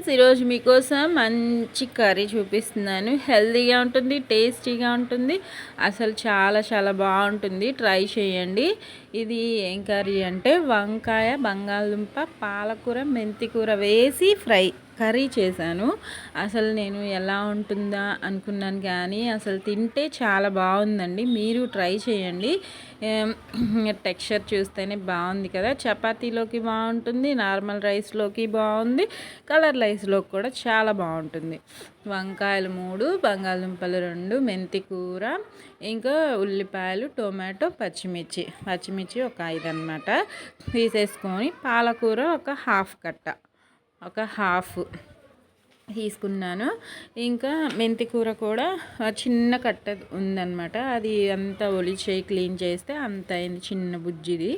Friends ఈరోజు మీకోసం మంచి కర్రీ చూపిస్తున్నాను. హెల్తీగా ఉంటుంది టేస్టీగా ఉంటుంది. అసలు చాలా చాలా బాగుంటుంది. ట్రై చేయండి. ఇది ఏం కర్రీ అంటే వంకాయ బంగాళదుంప పాలకూర మెంతికూర వేసి ఫ్రై. కర్రీ చేశాను. అసలు నేను ఎలా ఉంటుందా అనుకున్నాను కానీ అసలు తింటే చాలా బాగుందండి. మీరు ట్రై చేయండి. టెక్స్చర్ చూస్తేనే బాగుంది కదా. చపాతీలోకి బాగుంటుంది నార్మల్ రైస్లోకి బాగుంది కలర్ రైస్లోకి కూడా చాలా బాగుంటుంది. వంకాయలు మూడు బంగాళదుంపలు రెండు మెంతి కూర ఇంకా ఉల్లిపాయలు టొమాటో పచ్చిమిర్చి. పచ్చిమిర్చి ఒక ఐదు అనమాట తీసేసుకొని పాలకూర ఒక హాఫ్ కట్ట. ఒక హాఫ్ తీసుకున్నాను. ఇంకా మెంతి కూర కూడా చిన్న కట్ట ఉందన్నమాట. అది అంతా ఒలిచే క్లీన్ చేస్తే అంత అయింది చిన్న బుజ్జిది.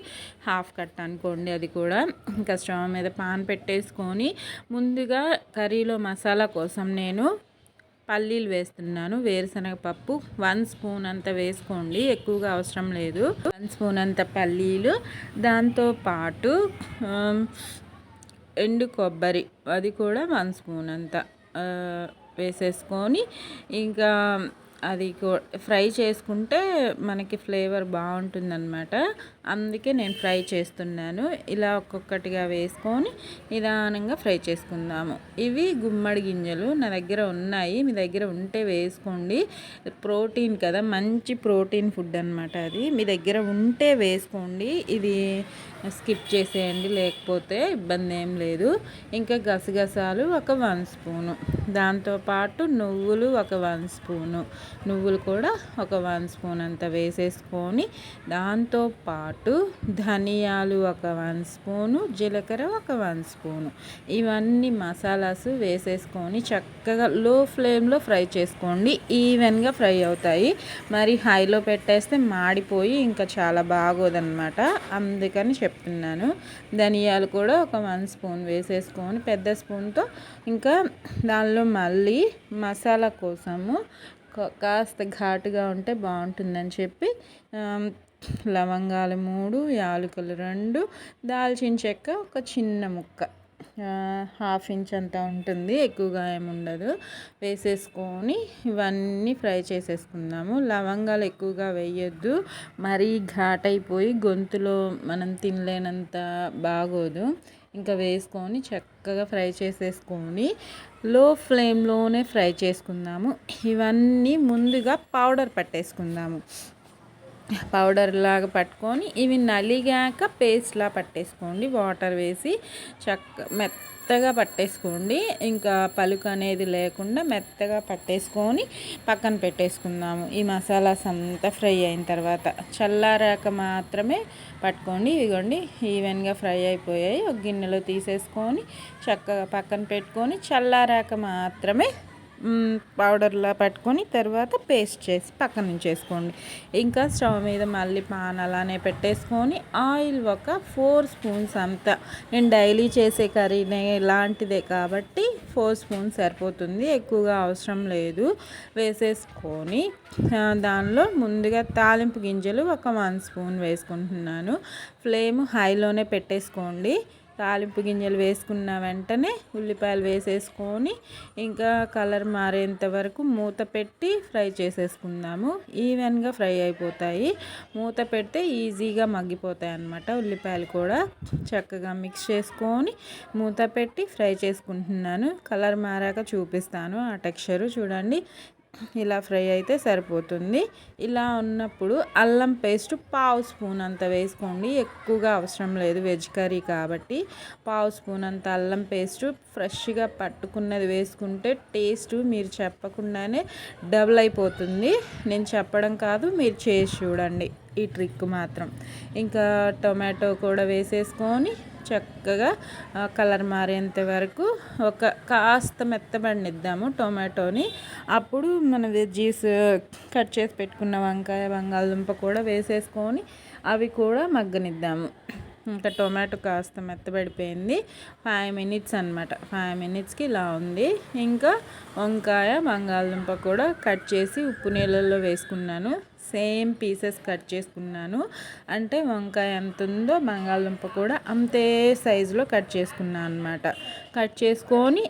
హాఫ్ కట్ట అనుకోండి అది కూడా. ఇంకా స్టవ్ మీద పాన్ పెట్టేసుకొని ముందుగా కర్రీలో మసాలా కోసం నేను పల్లీలు వేస్తున్నాను. వేరుశనగ పప్పు వన్ స్పూన్ అంత వేసుకోండి ఎక్కువగా అవసరం లేదు. వన్ స్పూన్ అంత పల్లీలు. దాంతో పాటు ఎండు కొబ్బరి అది కూడా వన్ స్పూన్ అంత వేసేసుకొని ఇంకా అది ఫ్రై చేసుకుంటే మనకి ఫ్లేవర్ బాగుంటుందన్నమాట. అందుకే నేను ఫ్రై చేస్తున్నాను. ఇలా ఒక్కొక్కటిగా వేసుకొని నిదానంగా ఫ్రై చేసుకుందాము. ఇవి గుమ్మడి గింజలు నా దగ్గర ఉన్నాయి. మీ దగ్గర ఉంటే వేసుకోండి. ప్రోటీన్ కదా మంచి ప్రోటీన్ ఫుడ్ అనమాట అది. మీ దగ్గర ఉంటే వేసుకోండి. ఇది స్కిప్ చేసేయండి లేకపోతే ఇబ్బంది ఏం లేదు. ఇంకా గసగసాలు ఒక వన్ స్పూను. దాంతోపాటు నువ్వులు ఒక వన్ స్పూను. నువ్వులు కూడా ఒక వన్ స్పూన్ అంత వేసేసుకొని దాంతోపాటు ధనియాలు ఒక వన్ స్పూను జీలకర్ర ఒక వన్ స్పూను. ఇవన్నీ మసాలాస్ వేసేసుకొని చక్కగా లో ఫ్లేమ్లో ఫ్రై చేసుకోండి. ఈవెన్గా ఫ్రై అవుతాయి. మరి హైలో పెట్టేస్తే మాడిపోయి ఇంకా చాలా బాగోదన్నమాట. అందుకని చెప్తున్నాను ధనియాలు కూడా ఒక వన్ స్పూన్ వేసేసుకొని పెద్ద స్పూన్తో ఇంకా దానిలో మళ్ళీ మసాలా కోసము కాస్త ఘాటుగా ఉంటే బాగుంటుందని చెప్పి లవంగాలు మూడు యాలకులు రెండు దాల్చిన చెక్క ఒక చిన్న ముక్క. హాఫ్ ఇంచ్ అంతా ఉంటుంది ఎక్కువగా ఏముండదు వేసేసుకొని ఇవన్నీ ఫ్రై చేసేసుకుందాము. లవంగాలు ఎక్కువగా వేయొద్దు మరీ ఘాట్ అయిపోయి గొంతులో మనం తినలేనంత బాగోదు. ఇంకా వేసుకొని చక్కగా ఫ్రై చేసేసుకొని లో ఫ్లేమ్లోనే ఫ్రై చేసుకుందాము. ఇవన్నీ ముందుగా పౌడర్ పట్టేసుకుందాము. పౌడర్ లాగా పట్టుకొని ఇవి నలిగాక పేస్ట్లా పట్టేసుకోండి. వాటర్ వేసి చక్క మెత్తగా పట్టేసుకోండి. ఇంకా పలుకు అనేది లేకుండా మెత్తగా పట్టేసుకొని పక్కన పెట్టేసుకుందాము. ఈ మసాలాస్ అంతా ఫ్రై అయిన తర్వాత చల్లారాక మాత్రమే పట్టుకోండి. ఇదిగోండి ఈవెన్గా ఫ్రై అయిపోయాయి. ఒక గిన్నెలో తీసేసుకొని చక్కగా పక్కన పెట్టుకొని చల్లారాక మాత్రమే పౌడర్లా పట్టుకొని తర్వాత పేస్ట్ చేసి పక్కన ఉంచేసుకోండి. ఇంకా స్టవ్ మీద మళ్ళీ పాన్ అలానే పెట్టేసుకొని ఆయిల్ ఒక ఫోర్ స్పూన్స్ అంతా. నేను డైలీ చేసే కర్రీనే ఇలాంటిదే కాబట్టి ఫోర్ స్పూన్స్ సరిపోతుంది ఎక్కువగా అవసరం లేదు. వేసేసుకొని దానిలో ముందుగా తాలింపు గింజలు ఒక వన్ స్పూన్ వేసుకుంటున్నాను. ఫ్లేమ్ హైలోనే పెట్టేసుకోండి. తాలింపు గింజలు వేసుకున్న వెంటనే ఉల్లిపాయలు వేసేసుకొని ఇంకా కలర్ మారేంత వరకు మూత పెట్టి ఫ్రై చేసేసుకుందాము. ఈవెన్గా ఫ్రై అయిపోతాయి. మూత పెడితే ఈజీగా మగ్గిపోతాయి అన్నమాట ఉల్లిపాయలు కూడా. చక్కగా మిక్స్ చేసుకొని మూత పెట్టి ఫ్రై చేసుకుంటున్నాను. కలర్ మారాక చూపిస్తాను ఆ టెక్స్చరు చూడండి. ఇలా ఫ్రై అయితే సరిపోతుంది. ఇలా ఉన్నప్పుడు అల్లం పేస్ట్ పావు స్పూన్ అంత వేసుకోండి. ఎక్కువగా అవసరం లేదు వెజ్ కర్రీ కాబట్టి. పావు స్పూన్ అంత అల్లం పేస్ట్ ఫ్రెష్గా పట్టుకున్నది వేసుకుంటే టేస్ట్ మీరు చెప్పకుండానే డబుల్ అయిపోతుంది. నేను చెప్పడం కాదు మీరు చేసి చూడండి. ఈ ట్రిక్ మాత్రం. ఇంకా టొమాటో కూడా వేసేసుకొని చక్కగా కలర్ మారేంత వరకు ఒక కాస్త మెత్తబడినిద్దాము టొమాటోని. అప్పుడు మన వెజ్జీస్ కట్ చేసి పెట్టుకున్న వంకాయ బంగాళదుంప కూడా వేసేసుకొని అవి కూడా మగ్గనిద్దాము. ఇంకా టొమాటో కాస్త మెత్తబడిపోయింది ఫైవ్ మినిట్స్ అనమాట ఫైవ్ మినిట్స్కి ఇలా ఉంది. ఇంకా వంకాయ బంగాళదుంప కూడా కట్ చేసి ఉప్పు నీళ్ళల్లో వేసుకున్నాను. సేమ్ పీసెస్ కట్ చేసుకున్నాను. అంటే వంకాయ ఎంత ఉందో బంగాళదుంప కూడా అంతే సైజులో కట్ చేసుకున్నాను అనమాట కట్ చేసుకొని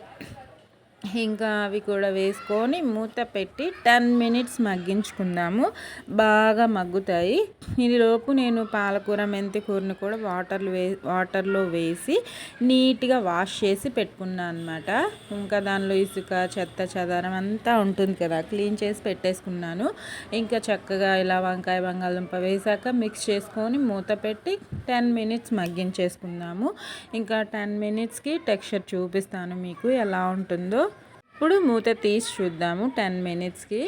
ఇంకా అవి కూడా వేసుకొని మూత పెట్టి టెన్ మినిట్స్ మగ్గించుకుందాము. బాగా మగ్గుతాయి. ఈలోపు నేను పాలకూర మెంతి కూరని కూడా వాటర్లు వే వాటర్లో వేసి నీట్గా వాష్ చేసి పెట్టుకున్నాను అనమాట ఇంకా దానిలో ఇసుక చెత్త చెదారం అంతా ఉంటుంది కదా క్లీన్ చేసి పెట్టేసుకున్నాను. ఇంకా చక్కగా ఇలా వంకాయ బంగాళదుంప వేసాక మిక్స్ చేసుకొని మూత పెట్టి టెన్ మినిట్స్ మగ్గించేసుకుందాము. ఇంకా టెన్ మినిట్స్కి టెక్స్చర్ చూపిస్తాను మీకు ఎలా ఉంటుందో. ఇప్పుడు మూత తీసి చూద్దాము టెన్ మినిట్స్కి.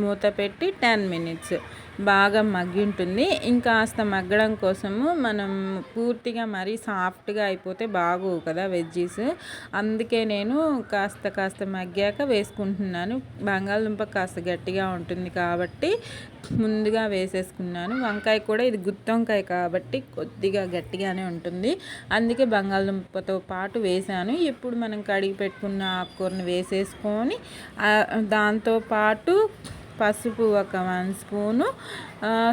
మూత పెట్టి టెన్ మినిట్స్. బాగా మగ్గి ఉంటుంది ఇంకాస్త మగ్గడం కోసము మనం పూర్తిగా మరీ సాఫ్ట్గా అయిపోతే బాగోవు కదా వెజ్జీస్. అందుకే నేను కాస్త కాస్త మగ్గాక వేసుకుంటున్నాను. బంగాళదుంప కాస్త గట్టిగా ఉంటుంది కాబట్టి ముందుగా వేసేసుకున్నాను. వంకాయ కూడా ఇది గుత్తొంకాయ కాబట్టి కొద్దిగా గట్టిగానే ఉంటుంది. అందుకే బంగాళదుంపతో పాటు వేసాను. ఇప్పుడు మనం కడిగి పెట్టుకున్న ఆకుకూరని వేసేసుకొని దాంతో పాటు పసుపు ఒక వన్ స్పూను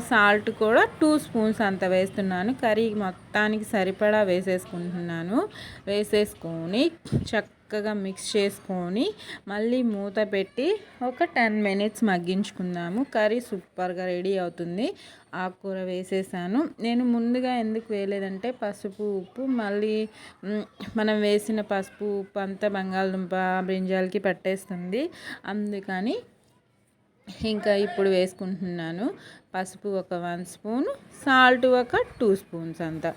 సాల్ట్ కూడా టూ స్పూన్స్ అంత వేస్తున్నాను. కర్రీ మొత్తానికి సరిపడా వేసేసుకుంటున్నాను. వేసేసుకొని చక్క చక్కగా మిక్స్ చేసుకొని మళ్ళీ మూత పెట్టి ఒక టెన్ మినిట్స్ మగ్గించుకుందాము. కర్రీ సూపర్గా రెడీ అవుతుంది. ఆకుకూర వేసేసాను. నేను ముందుగా ఎందుకు వేయలేదంటే పసుపు ఉప్పు మళ్ళీ మనం వేసిన పసుపు ఉప్పు అంతా బంగాళదుంప బ్రింజాలకి పట్టేస్తుంది. అందుకని ఇంకా ఇప్పుడు వేసుకుంటున్నాను. పసుపు ఒక వన్ స్పూన్ సాల్ట్ ఒక టూ స్పూన్స్ అంత.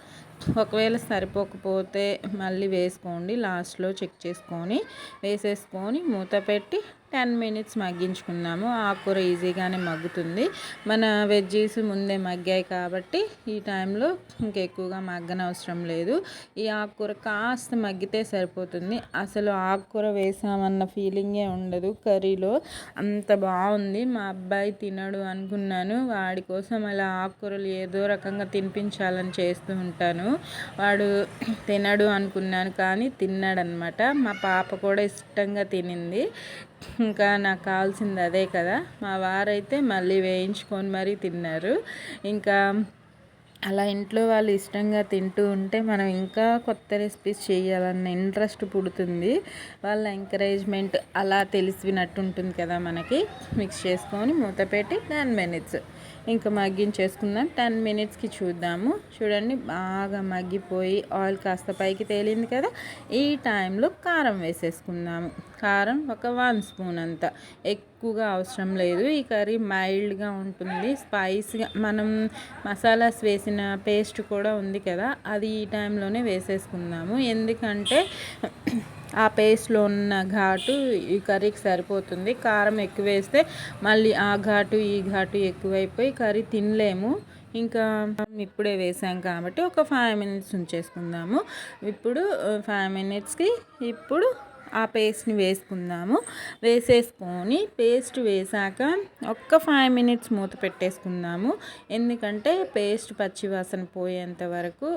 ఒకవేళ సరిపోకపోతే మళ్ళీ వేసుకోండి. లాస్ట్లో చెక్ చేసుకొని వేసేసుకొని మూత పెట్టి టెన్ మినిట్స్ మగ్గించుకున్నాము. ఆకుకూర ఈజీగానే మగ్గుతుంది. మన వెజ్జీస్ ముందే మగ్గాయి కాబట్టి ఈ టైంలో ఇంకెక్కువగా మగ్గనవసరం లేదు. ఈ ఆకుకూర కాస్త మగ్గితే సరిపోతుంది. అసలు ఆకుకూర వేసామన్న ఫీలింగే ఉండదు. కర్రీలో అంత బాగుంది. మా అబ్బాయి తినడు అనుకున్నాను. వాడి కోసం అలా ఆకుకూరలు ఏదో రకంగా తినిపించాలని చేస్తూ ఉంటాను. వాడు తినడు అనుకున్నాను కానీ తిన్నాడనమాట. మా పాప కూడా ఇష్టంగా తినింది. ఇంకా నాకు కావాల్సింది అదే కదా. మా వారైతే మళ్ళీ వేయించుకొని మరీ తిన్నారు. ఇంకా అలా ఇంట్లో వాళ్ళు ఇష్టంగా తింటూ ఉంటే మనం ఇంకా కొత్త రెసిపీస్ చేయాలన్న ఇంట్రెస్ట్ పుడుతుంది. వాళ్ళ ఎంకరేజ్మెంట్ అలా తెలిసినట్టు ఉంటుంది కదా మనకి. మిక్స్ చేసుకొని మూత పెట్టి టెన్ మినిట్స్ ఇంకా మగ్గించేసుకుందాం. టెన్ మినిట్స్కి చూద్దాము. చూడండి బాగా మగ్గిపోయి ఆయిల్ కాస్త పైకి తేలింది కదా. ఈ టైంలో కారం వేసేసుకుందాము కారం ఒక వన్ స్పూన్ అంత. ఎక్కువగా అవసరం లేదు. ఈ కర్రీ మైల్డ్గా ఉంటుంది స్పైసీగా. మనం మసాలాస్ వేసిన పేస్ట్ కూడా ఉంది కదా అది ఈ టైంలోనే వేసేసుకుందాము. ఎందుకంటే ఆ పేస్ట్లో ఉన్న ఘాటు ఈ కర్రీకి సరిపోతుంది. కారం ఎక్కువ వేస్తే మళ్ళీ ఆ ఘాటు ఈ ఘాటు ఎక్కువైపోయి కర్రీ తినలేము. ఇంకా ఇప్పుడే వేసాం కాబట్టి ఒక ఫైవ్ మినిట్స్ ఉంచేసుకుందాము. ఇప్పుడు ఫైవ్ మినిట్స్కి ఇప్పుడు ఆ పేస్ట్ని వేసుకుందాము. వేసేసుకొని పేస్ట్ వేసాక ఒక్క ఫైవ్ మినిట్స్ మూత పెట్టేసుకుందాము. ఎందుకంటే పేస్ట్ పచ్చివాసన పోయేంత వరకు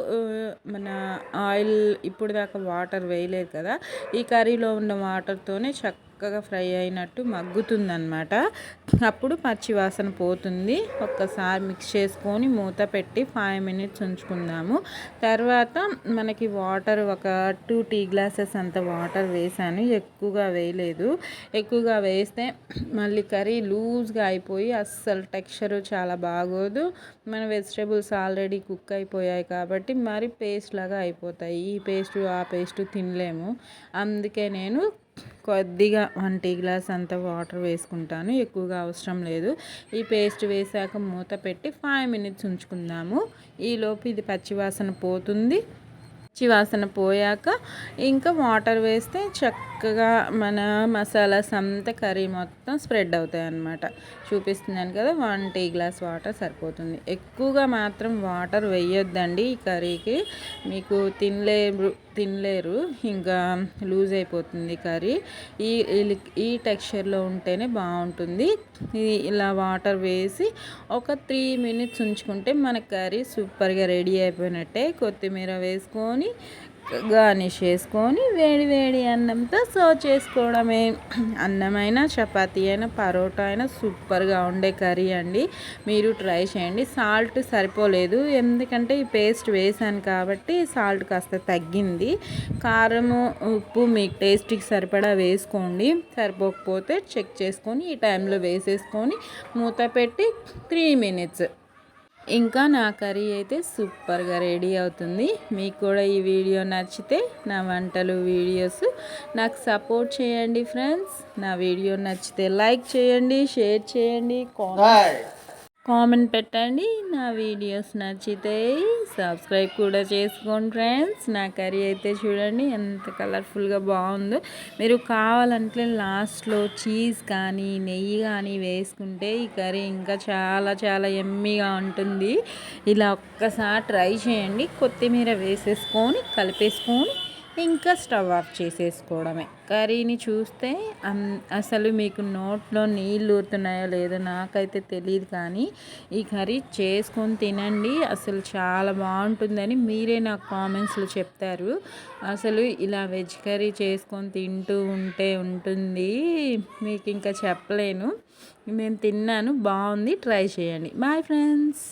మన ఆయిల్ ఇప్పుడు దాకా వాటర్ వేయలేదు కదా ఈ కర్రీలో ఉన్న వాటర్తోనే చక్క చక్కగా ఫ్రై అయినట్టు మగ్గుతుందనమాట అప్పుడు పచ్చి వాసన పోతుంది. ఒక్కసారి మిక్స్ చేసుకొని మూత పెట్టి ఫైవ్ మినిట్స్ ఉంచుకుందాము. తర్వాత మనకి వాటర్ ఒక టూ టీ గ్లాసెస్ అంత వాటర్ వేసాను. ఎక్కువగా వేయలేదు. ఎక్కువగా వేస్తే మళ్ళీ కర్రీ లూజ్గా అయిపోయి అస్సలు టెక్స్చర్ చాలా బాగోదు. మన వెజిటేబుల్స్ ఆల్రెడీ కుక్ అయిపోయాయి కాబట్టి మరి పేస్ట్ లాగా అయిపోతాయి. ఈ పేస్ట్ ఆ పేస్ట్ తినలేము. అందుకే నేను కొద్దిగా వన్ టీ గ్లాస్ అంత వాటర్ వేసుకుంటాను ఎక్కువగా అవసరం లేదు. ఈ పేస్ట్ వేసాక మూత పెట్టి ఫైవ్ మినిట్స్ ఉంచుకుందాము. ఈలోపు ఇది పచ్చివాసన పోతుంది. పచ్చివాసన పోయాక ఇంకా వాటర్ వేస్తే చక్కగా మన మసాలాస్ అంతా కర్రీ మొత్తం స్ప్రెడ్ అవుతాయి అన్నమాట. చూపిస్తున్నాను కదా వన్ టీ గ్లాస్ వాటర్ సరిపోతుంది. ఎక్కువగా మాత్రం వాటర్ వేయొద్దండి ఈ కర్రీకి. మీకు తినలేరు తినలేరు ఇంకా లూజ్ అయిపోతుంది కర్రీ. ఈ ఈ టెక్స్చర్లో ఉంటేనే బాగుంటుంది. ఇలా వాటర్ వేసి ఒక త్రీ మినిట్స్ ఉంచుకుంటే మన కర్రీ సూపర్గా రెడీ అయిపోయినట్టే. కొత్తిమీర వేసుకొని గార్నిష్ చేసుకొని వేడి వేడి అన్నంతో సర్వ్ చేసుకోవడమే. అన్నమైన చపాతీ అయినా పరోటా అయినా సూపర్గా ఉండే కర్రీ అండి. మీరు ట్రై చేయండి. సాల్ట్ సరిపోలేదు. ఎందుకంటే ఈ పేస్ట్ వేసాను కాబట్టి సాల్ట్ కాస్త తగ్గింది. కారము ఉప్పు మీకు టేస్ట్కి సరిపడా వేసుకోండి. సరిపోకపోతే చెక్ చేసుకొని ఈ టైంలో వేసేసుకొని మూత పెట్టి త్రీ మినిట్స్ ఇంకా నా కర్రీ అయితే సూపర్గా రెడీ అవుతుంది. మీకు కూడా ఈ వీడియో నచ్చితే నా వంటలు వీడియోస్ నాకు సపోర్ట్ చేయండి ఫ్రెండ్స్. నా వీడియో నచ్చితే లైక్ చేయండి షేర్ చేయండి కామెంట్ కామెంట్ పెట్టండి. నా వీడియోస్ నచ్చితే సబ్స్క్రైబ్ కూడా చేసుకోండి ఫ్రెండ్స్. నా కర్రీ అయితే చూడండి ఎంత కలర్ఫుల్గా బాగుందో. మీరు కావాలంటే లాస్ట్లో చీజ్ కానీ నెయ్యి కానీ వేసుకుంటే ఈ కర్రీ ఇంకా చాలా చాలా ఎమ్మీగా ఉంటుంది. ఇలా ఒక్కసారి ట్రై చేయండి. కొత్తిమీర వేసేసుకొని కలిపేసుకొని ఇంకా స్టవ్ ఆఫ్ చేసేసుకోవడమే. కర్రీని చూస్తే అసలు మీకు నోట్లో నీళ్ళు ఊరుతున్నాయో లేదో నాకైతే తెలియదు కానీ ఈ కర్రీ చేసుకొని తినండి. అసలు చాలా బాగుంటుందని మీరే నాకు కామెంట్స్లో చెప్తారు. అసలు ఇలా వెజ్ కర్రీ చేసుకొని తింటూ ఉంటే ఉంటుంది. మీకు ఇంకా చెప్పలేను. నేను తిన్నాను. బాగుంది. ట్రై చేయండి. Bye friends.